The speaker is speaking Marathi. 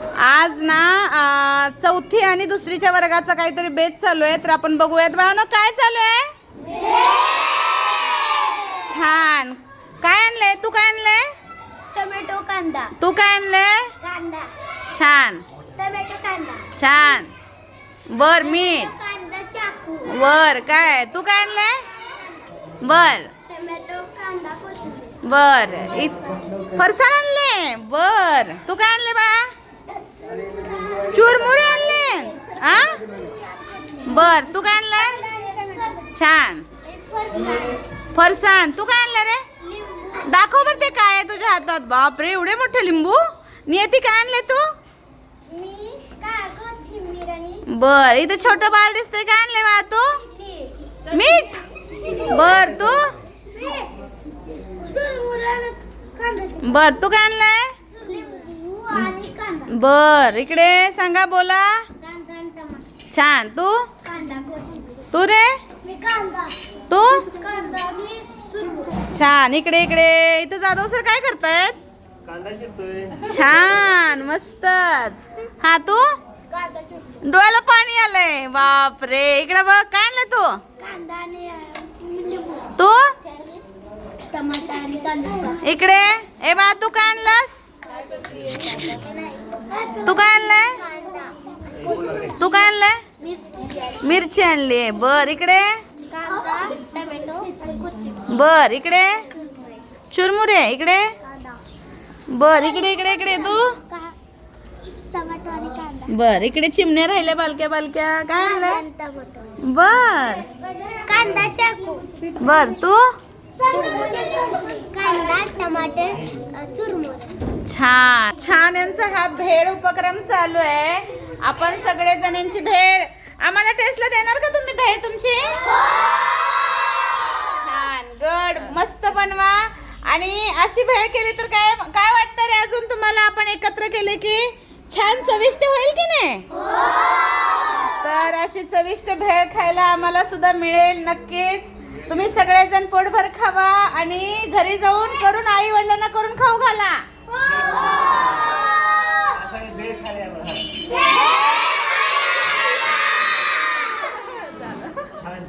आज ना चौथी आणि दुसरीच्या वर्गाचा काहीतरी बेच चालू आहे तर आपण बघूयात. बाळानो काय चालू आहे? छान. काय आणलंय? तू काय आणलंय? टोमॅटो कांदा. तू काय आणलंय? कांदा. छान. टोमॅटो कांदा. छान. बर मीठ कांदा चाकू. वर काय? तू काय आणलंय? बर टोमॅटो कांदा कोथिंबीर बर फरसाण आणले बर तू काय आणले बाळा चुरमुरे आणले आ बर तू काय आणलंय? छान. फरसाण तू काय आणलं रे? दाखव बर ते काय आहे तुझ्या हातात. बापरे एवढे मोठे लिंबू? नियती काय आणले तू? बर इथं छोटं बाळ दिसतंय. काय आणले बाळा तू? मीठ. बर तू? बर तू काय आणलंय? बर इकडे सांगा बोला. छान तू? तू रे? मी कांदा. तू? छान इकडे इकडे. इथं जाधव सर काय करतायत? छान मस्तच. हा तू? डोळ्याला पाणी आलंय. बापरे. इकडे बघ काय आणलं तू? तू? टमाटर आणि कांदा इकडे. ए बा तू काय आणलंस? तू काय आणलंय? तू काय मिरची आणली बर इकडे? बर इकडे? चुरमुरे इकडे? बर इकडे इकडे इकडे तू? बर इकडे चिमण्या राहिल्या बालक्या बालक्या. काय आणलं? बर. कांदा चाकू बर तू? कांदा टमाटर चुरमुरा छान. छान यांचा हा भेळ उपक्रम चालू आहे. आपण सगळे जणांची भेळ आम्हाला टेस्टला देणार का तुम्ही भेळ तुमची? छान गड मस्त बनवा. आणि अशी भेळ केली तर काय काय वाटतं रे अजून तुम्हाला? आपण एकत्र केले की छान चविष्ट होईल की नाही? तर अशी चविष्ट भेळ खायला आम्हाला सुद्धा मिळेल नक्कीच. तुम्ही सगळेजण पोटभर खावा आणि घरी जाऊन करून आई वडिलांना करून